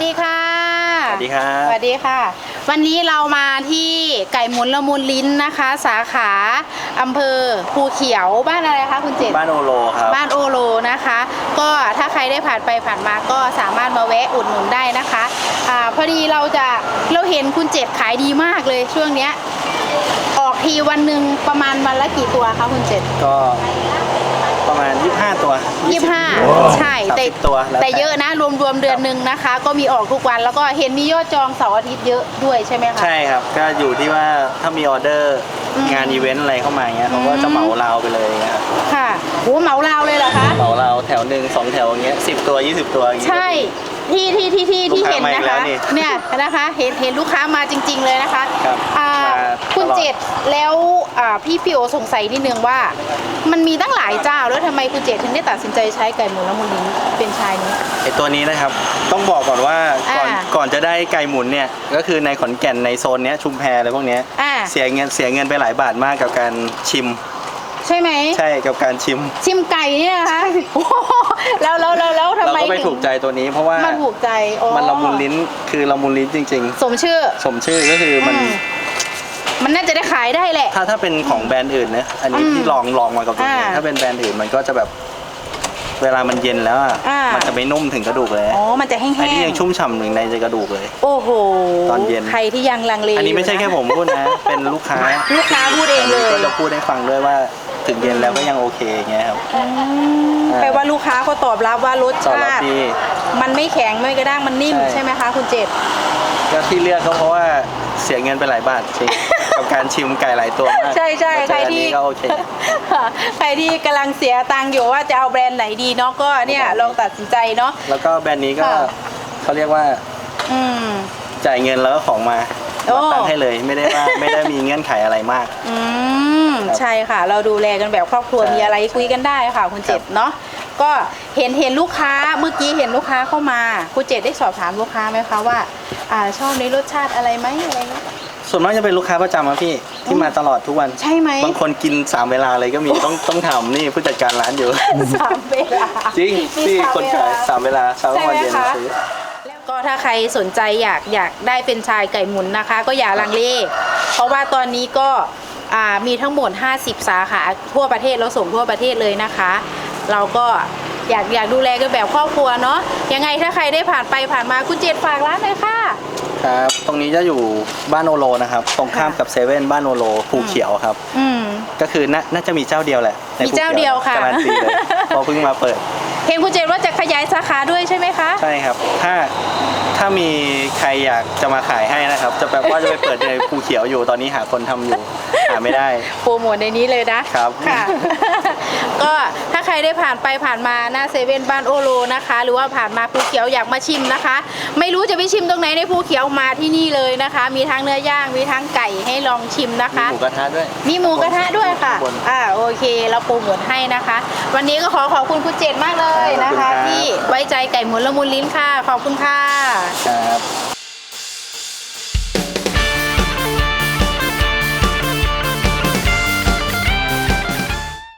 สดีครับ สวัสดีค่ะ วันนี้เรามาที่ไก่หมุนละมุนลิ้นนะคะ สาขาอำเภอภูเขียวบ้านอะไรคะคุณเจษบ้านโอโลครับ บ้านโอโลนะคะ ก็ถ้าใครได้ผ่านไปผ่านมาก็สามารถมาแวะอุดหนุนได้นะคะอาพอดีเราจะเราเห็นคุณเจษขายดีมากเลยช่วงเนี้ยออกทีวันหนึ่งประมาณวันละกี่ตัวคะคุณเจษก็ประ มาณ 25 ตัวยี่ห้าใช่แต่30ตัวแล้วแต่แต่เยอะนะ รวมๆเดือนหนึ่งนะคะ ก็มีออกทุกวันแล้วก็เห็นมียอดจองเสาร์อาทิตย์เยอะด้วยใช่ไหมคะ ใช่ครับก็อยู่ที่ว่าถ้ามีออเดอร์อืมงานอีเวนต์อะไรเข้ามาเงี้ยเขาก็จะเหมาเราไปเลยเงี้ยครับค่ะโหเหมาลาวเลยเหรอคะ เหมาเราแถวหนึ่งสองแถวอย่างเงี้ยสิบตัว 20 ตัวอย่างเงี้ย ใช่ ที่ที่ที่ที่ที่ลูกค้าเห็นมาอีนะกแล้คะวนี่เนี่ยนะคะเห็นเห็นลูกค้ามาจริง ๆ เลยนะคะครับอ่ามาคุณตลอดเจตแล้วอ่าพี่ปิโอสงสัยนิดนึงว่า มันมีตั้งหลายเจ้าแล้วทำไมคุณเจตถึงได้ตัดสินใจใช้ไก่หมุนละมุนลิ้นเป็นชายนี้ ไอตัวนี้นะครับ ต้องบอกก่อนว่าก่อนอ่าก่อนจะได้ไก่หมุนเนี่ย ก็คือในขอนแก่นในโซนเนี้ยชุมแพอะไรพวกเนี้ยอ่า เสียเงินเสียเงินไปหลายบาทมากกับการชิม ใช่ไหมใช่กับการชิม ชิมไก่เนี่ยนะคะโอ้โหแล้วแล้วแล้วแล้วทำเราไมก็ไปถึงถูกใจตัวนี้เพราะว่ามันถูกใจอ๋อมันละมุนลิ้นคือละมุนลิ้นจริง สมชื่อ ๆ สมชื่อก็คือมันอืม มันน่าจะได้ขายได้แหละ ถ้าถ้าเป็นของแบรนด์อื่นนะอันนี้อืมที่ลองลองมากับตัวเองอ่าถ้าเป็นแบรนด์อื่นมันก็จะแบบ เวลามันเย็นแล้วอะมั มันจะไม่นุ่มถึงกระดูกเลยอ๋อมันจะแห้งๆอันนี้ยังชุ่มฉ่ำถึงในกระดูกเลยโอ้โหตอนเย็น ใครที่ยังลังเลอันนี้ไม่ใช่แค่ผมพูดนะ เป็นลูกค้าลูกค้าพูดเองเลยก็จะพูดให้ฟังด้วยว่า ถึงเย็นแล้วก็ยังโอเคอย่างเงี้ยครับอืมแปลว่าลูกค้าเขาตอบรับว่ารสตอบชารับติ ดี มันไม่แข็งไม่กระด้างมันนิ่มใช่ ใช่ไหมคะคุณเจตก็ที่เลือกเขาเพราะว่าเสียเงินไปหลายบาทจริง กับการชิมไก่หลายตัวมากใช่ใช่แต่ใครอันที่นี้ก็โอเค ใครที่กำลังเสียตังค์อยู่ว่าจะเอาแบรนด์ไหนดีเนาะก็เนี่ยลองตัดสินใจเนาะ แล้วก็แบรนด์นี้ก็ค่ะ เขาเรียกว่าอืม จ่ายเงินแล้วก็ของมา โอ้มาตั้งให้เลยไม่ได้ว่าไม่ได้มีเงื่อนไขอะไรมาก อืมครับใช่ค่ะ เราดูแลกันแบบครอบครัวใช่มีอะไรคุยกันได้ค่ะ คุณเจตเนาะก็เห็นเห็นลูกค้าเมื่อกี้เห็นลูกค้าเข้ามาคุณเจตได้สอบถามลูกค้าไหมคะว่าอ่าชอบในรสชาติอะไรไหมอะไรเงี้ยส่วนมากจะเป็นลูกค้าประจำครับพี่ที่มาตลอดทุกวัน ใช่ไหมบางคนกินสามเวลาเลยก็มีต้องต้องถามนี่ผู้จัดการร้านอยู่สามเวลาจริงมีที่สามคนเวขายลาสามเวลาเช้าใช่ไหมวันเย็นคะซื้อแล้ว ก็ถ้าใครสนใจอยากอยากได้เป็นชายไก่หมุนนะคะ ก็อย่าลังเลเพราะว่าตอนนี้ก็อ่ามีทั้งหมด 50 สาขาทั่วประเทศเราส่งทั่วประเทศเลยนะคะ เราก็อยากอยากดูแลกันแบบครอบครัวเนาะยังไงถ้าใครได้ผ่านไปผ่านมาคุณเจตฝากร้านเลยค่ะครับตรงนี้จะอยู่บ้านโอโลนะครับ ตรงข้ามค่ะกับเซเว่นบ้านโอโลภูเขียวครับอืมก็คือน่าน่าจะมีเจ้าเดียวแหละในมีภูขีเจ้าเดียวค่ะการันตีเลยเพราะเพิ่งมาเปิด เห็นคุณเจนว่าจะขยายสาขาด้วยใช่ไหมคะ ใช่ครับ ถ้าถ้ามีใครอยากจะมาขายให้นะครับ จะแบบว่าจะไปเปิดในภูเขียวอยู่ตอนนี้หาคนทำอยู่ หาไม่ได้ โปรโมทในนี้เลยนะครับ ค่ะ ก็ถ้าใครได้ผ่านไปผ่านมาหน้าเซเว่นบ้านโอโลนะคะ หรือว่าผ่านมาภูเขียวอยากมาชิมนะคะ ไม่รู้จะไปชิมตรงไหนในภูเขียวมาที่นี่เลยนะคะ มีทั้งเนื้อย่างมีทั้งไก่ให้ลองชิมนะมีคะ หมูกระทะด้วย มีหมูกระทะด้วยค่ะบนอ่า โอเค เราโปรโมทให้นะคะ วันนี้ก็ขอขอบคุณคุณเจตมากเลยนะขอบคุณครัคะ บ ที่ไว้ใจไก่หมุนละมุนลิ้นค่ะ ขอบคุณค่ะ ครับ